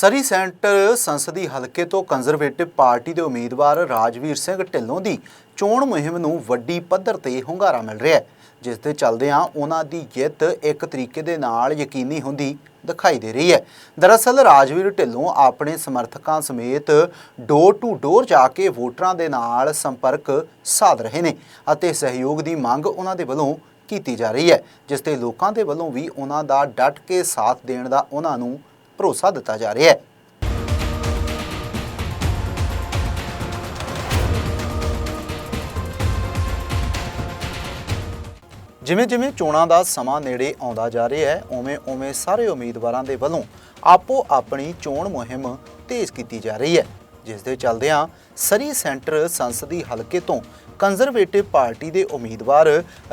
ਸਰੀ centre ਸੰਸਦੀ ਹਲਕੇ ਤੋਂ ਕੰਜ਼ਰਵੇਟਿਵ ਪਾਰਟੀ ਦੇ ਉਮੀਦਵਾਰ ਰਾਜਵੀਰ ਸਿੰਘ ਢਿੱਲੋਂ ਦੀ ਚੋਣ ਮੁਹਿੰਮ ਨੂੰ ਵੱਡੀ ਪੱਧਰ ਤੇ ਹੁੰਗਾਰਾ ਮਿਲ ਰਿਹਾ ਹੈ, ਜਿਸ ਦੇ ਚੱਲਦਿਆਂ ਉਹਨਾਂ ਦੀ ਜਿੱਤ ਇੱਕ ਤਰੀਕੇ ਦੇ ਨਾਲ ਯਕੀਨੀ ਹੁੰਦੀ ਦਿਖਾਈ ਦੇ ਰਹੀ ਹੈ। ਦਰਅਸਲ ਰਾਜਵੀਰ ਢਿੱਲੋਂ ਆਪਣੇ ਸਮਰਥਕਾਂ ਸਮੇਤ ਡੋਰ ਟੂ ਡੋਰ ਜਾ ਕੇ ਵੋਟਰਾਂ ਦੇ ਨਾਲ ਸੰਪਰਕ ਸਾਧ ਰਹੇ ਨੇ ਅਤੇ ਸਹਿਯੋਗ ਦੀ ਮੰਗ ਉਹਨਾਂ ਦੇ ਵੱਲੋਂ ਕੀਤੀ ਜਾ ਰਹੀ ਹੈ, ਜਿਸ ਤੇ ਲੋਕਾਂ ਦੇ ਵੱਲੋਂ ਵੀ ਉਹਨਾਂ ਦਾ ਡਟ ਕੇ ਸਾਥ ਦੇਣ ਦਾ ਉਹਨਾਂ ਨੂੰ ਭਰੋਸਾ ਦਿੱਤਾ ਜਾ ਰਿਹਾ ਹੈ। ਜਿਵੇਂ ਜਿਵੇਂ ਚੋਣਾਂ ਦਾ ਸਮਾਂ ਨੇੜੇ ਆਉਂਦਾ ਜਾ ਰਿਹਾ ਹੈ ਉਵੇਂ ਉਵੇਂ ਸਾਰੇ ਉਮੀਦਵਾਰਾਂ ਦੇ ਵੱਲੋਂ ਆਪੋ ਆਪਣੀ ਚੋਣ ਮੁਹਿੰਮ ਤੇਜ਼ ਕੀਤੀ ਜਾ ਰਹੀ ਹੈ। ਜਿਸ ਦੇ ਚੱਲਦਿਆਂ ਸਰੀ ਸੈਂਟਰ ਸੰਸਦੀ ਹਲਕੇ ਤੋਂ ਕੰਜ਼ਰਵੇਟਿਵ ਪਾਰਟੀ ਦੇ ਉਮੀਦਵਾਰ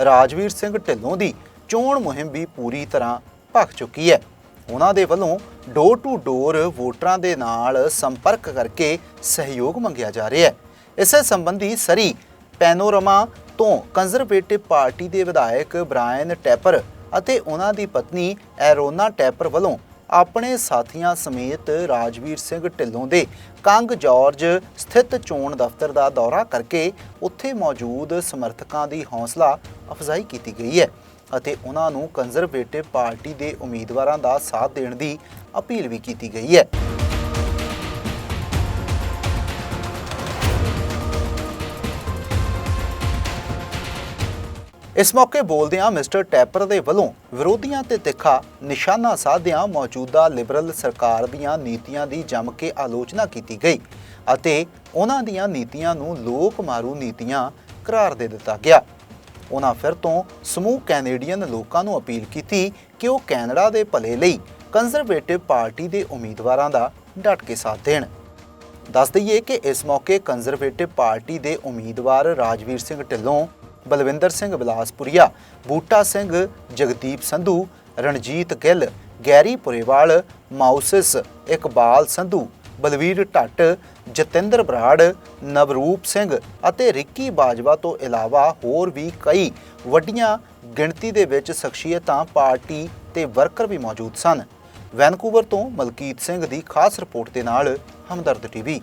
ਰਾਜਵੀਰ ਸਿੰਘ ਢਿੱਲੋਂ ਦੀ ਚੋਣ ਮੁਹਿੰਮ ਵੀ ਪੂਰੀ ਤਰ੍ਹਾਂ ਭਖ ਚੁੱਕੀ ਹੈ। ਉਹਨਾਂ ਦੇ ਵੱਲੋਂ ਡੋਰ ਟੂ ਡੋਰ ਵੋਟਰਾਂ ਦੇ ਨਾਲ ਸੰਪਰਕ ਕਰਕੇ ਸਹਿਯੋਗ ਮੰਗਿਆ ਜਾ ਰਿਹਾ ਹੈ। ਇਸੇ ਸੰਬੰਧੀ ਸਰੀ ਪੈਨੋਰਮਾ ਤੋਂ ਕੰਜ਼ਰਵੇਟਿਵ ਪਾਰਟੀ ਦੇ ਵਿਧਾਇਕ ਬ੍ਰਾਇਨ ਟੈਪਰ ਅਤੇ ਉਹਨਾਂ ਦੀ ਪਤਨੀ ਐਰੋਨਾ ਟੈਪਰ ਵੱਲੋਂ ਆਪਣੇ ਸਾਥੀਆਂ ਸਮੇਤ ਰਾਜਵੀਰ ਸਿੰਘ ਢਿੱਲੋਂ ਦੇ ਕੰਗ ਜਾਰਜ ਸਥਿਤ ਚੋਣ ਦਫ਼ਤਰ ਦਾ ਦੌਰਾ ਕਰਕੇ ਉੱਥੇ ਮੌਜੂਦ ਸਮਰਥਕਾਂ ਦੀ ਹੌਸਲਾ ਅਫਜ਼ਾਈ ਕੀਤੀ ਗਈ ਹੈ। ਅਤੇ ਉਹਨਾਂ ਨੂੰ ਕੰਜ਼ਰਵੇਟਿਵ ਪਾਰਟੀ ਦੇ ਉਮੀਦਵਾਰਾਂ ਦਾ ਸਾਥ ਦੇਣ ਦੀ ਅਪੀਲ ਵੀ ਕੀਤੀ ਗਈ ਹੈ। ਇਸ ਮੌਕੇ ਬੋਲਦਿਆਂ ਮਿਸਟਰ ਟੈਪਰ ਦੇ ਵੱਲੋਂ ਵਿਰੋਧੀਆਂ ਤੇ ਤਿੱਖਾ ਨਿਸ਼ਾਨਾ ਸਾਧਿਆਂ ਮੌਜੂਦਾ ਲਿਬਰਲ ਸਰਕਾਰ ਦੀਆਂ ਨੀਤੀਆਂ ਦੀ ਜੰਮ ਕੇ ਆਲੋਚਨਾ ਕੀਤੀ ਗਈ ਅਤੇ ਉਹਨਾਂ ਦੀਆਂ ਨੀਤੀਆਂ ਨੂੰ ਲੋਕ ਮਾਰੂ ਨੀਤੀਆਂ ਕਰਾਰ ਦੇ ਦਿੱਤਾ ਗਿਆ। ਉਹਨਾਂ ਫਿਰ ਤੋਂ ਸਮੂਹ ਕੈਨੇਡੀਅਨ ਲੋਕਾਂ ਨੂੰ ਅਪੀਲ ਕੀਤੀ ਕਿ ਉਹ ਕੈਨੇਡਾ ਦੇ ਭਲੇ ਲਈ ਕੰਜ਼ਰਵੇਟਿਵ ਪਾਰਟੀ ਦੇ ਉਮੀਦਵਾਰਾਂ ਦਾ ਡਟ ਕੇ ਸਾਥ ਦੇਣ। ਦੱਸ ਦਈਏ ਕਿ ਇਸ ਮੌਕੇ ਕੰਜ਼ਰਵੇਟਿਵ ਪਾਰਟੀ ਦੇ ਉਮੀਦਵਾਰ ਰਾਜਵੀਰ ਸਿੰਘ ਢਿੱਲੋਂ, ਬਲਵਿੰਦਰ ਸਿੰਘ ਬਿਲਾਸਪੁਰੀਆ, ਬੂਟਾ ਸਿੰਘ ਜਗਦੀਪ ਸੰਧੂ, ਰਣਜੀਤ ਗਿੱਲ, ਗੈਰੀ ਪੁਰੇਵਾਲ, ਮਾਊਸਿਸ ਇਕਬਾਲ ਸੰਧੂ ਬਲਵੀਰ ਢੱਟ ਜਤਿੰਦਰ ਬਰਾੜ, ਨਵਰੂਪ ਸਿੰਘ ਅਤੇ ਰਿੱਕੀ ਬਾਜਵਾ ਤੋਂ ਇਲਾਵਾ ਹੋਰ ਵੀ ਕਈ ਵੱਡੀਆਂ ਗਿਣਤੀ ਦੇ ਵਿੱਚ ਸ਼ਖਸੀਅਤਾਂ, ਪਾਰਟੀ ਤੇ ਵਰਕਰ ਵੀ ਮੌਜੂਦ ਸਨ। ਵੈਨਕੂਵਰ ਤੋਂ ਮਲਕੀਤ ਸਿੰਘ ਦੀ ਖਾਸ ਰਿਪੋਰਟ ਦੇ ਨਾਲ ਹਮਦਰਦ ਟੀਵੀ।